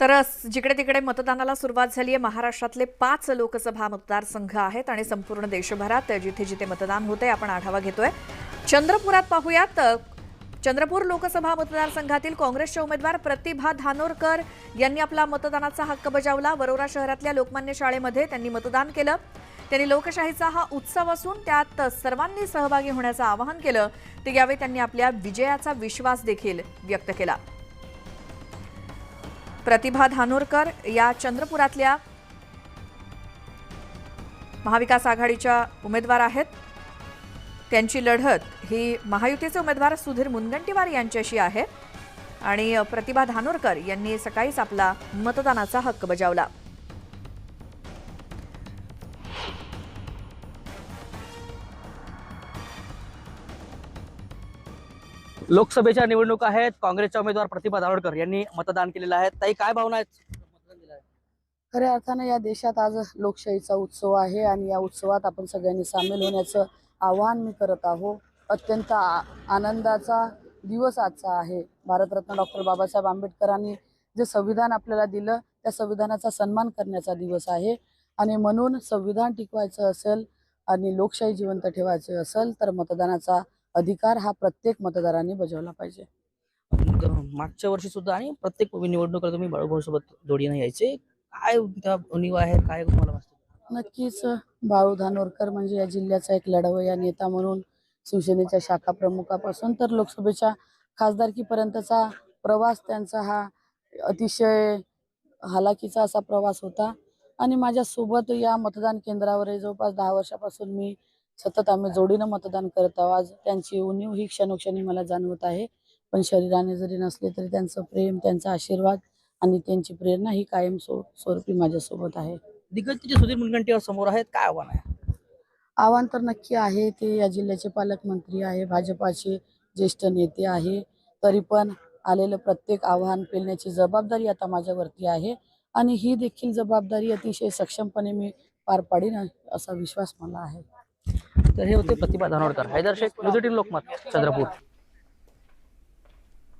तर जिकडे तिकडे मतदानाला सुरुवात झाली आहे महाराष्ट्रातले पाच लोकसभा मतदारसंघ आहेत आणि संपूर्ण देशभरात जिथे जिथे मतदान होते आपण आढावा घेतोय. चंद्रपुरात पाहूयात चंद्रपूर लोकसभा मतदारसंघातील काँग्रेसच्या उमेदवार प्रतिभा धानोरकर यांनी आपला मतदानाचा हक्क बजावला. वरोरा शहरातल्या लोकमान्य शाळेमध्ये त्यांनी मतदान केलं. त्यांनी लोकशाहीचा हा उत्सव असून त्यात सर्वांनी सहभागी होण्याचं आवाहन केलं. ते यावेळी त्यांनी आपल्या विजयाचा विश्वास देखील व्यक्त केला. प्रतिभा धानोरकर या चंद्रपुरातल्या महाविकास आघाडीच्या उमेदवार आहेत. त्यांची लढत ही महायुतीचे उमेदवार सुधीर मुनगंटीवार यांच्याशी आहे. आणि प्रतिभा धानोरकर यांनी सकाळीच आपला मतदानाचा हक्क बजावला. लोकसभेच्या निवडणूक आहेत. काँग्रेसच्या उमेदवार प्रतिभा दारोडकर यांनी मतदान केलेलं आहे. ताई काय भावना आहेत? दिलं आहे. खऱ्या अर्थानं या देशात आज लोकशाहीचा उत्सव आहे आणि या उत्सवात आपण सगळ्यांनी सामील होण्याचं आवाहन मी करत आहो. अत्यंत आ- आनंदाचा दिवस आजचा आहे. भारतरत्न डॉक्टर बाबासाहेब आंबेडकरांनी जे संविधान आपल्याला दिलं त्या संविधानाचा सन्मान करण्याचा दिवस आहे. आणि म्हणून संविधान टिकवायचं असेल आणि लोकशाही जिवंत ठेवायचं असेल तर मतदानाचा अधिकार हा प्रत्येक मतदारांनी बजावला पाहिजे. मागच्या वर्षी सुद्धा आणि प्रत्येक निवडणुकीला तुम्ही बाळूभाऊ सोबत जोडीने यायचे. काय त्या उणीव आहे? काय तुम्हाला वाटतं? नक्कीच बाळू धानोरकर म्हणजे या जिल्ह्याचा एक लढवय्या नेता म्हणून शिवसेनेच्या शाखा प्रमुखापासून तर लोकसभेच्या खासदारकीपर्यंतचा प्रवास त्यांचा हा अतिशय हालाकीचा असा प्रवास होता. आणि माझ्यासोबत या मतदान केंद्रावर जवळपास दहा वर्षापासून मी सतत आम्ही जोडीनं मतदान करत आहोत. आज त्यांची उणीव ही क्षणोक्षणी मला जाणवत आहे. पण शरीराने जरी नसले तरी त्यांचं प्रेम त्यांचा आशीर्वाद आणि त्यांची प्रेरणा ही कायम स्व स्वरूपी माझ्यासोबत आहे. दिग्गजचे सुधीर मुनगंटीवार समोर आहेत. काय आव्हान आहे? आव्हान तर नक्की आहे. ते या जिल्ह्याचे पालकमंत्री आहे भाजपाचे ज्येष्ठ नेते आहे. तरी पण आलेलं प्रत्येक आव्हान पेलण्याची जबाबदारी आता माझ्यावरती आहे. आणि ही देखील जबाबदारी अतिशय सक्षमपणे मी पार पाडीन असा विश्वास मला आहे. तर हे होते प्रतिभा धानोरकर हैदर शेख पॉझिटिव्ह लोकमत चंद्रपूर.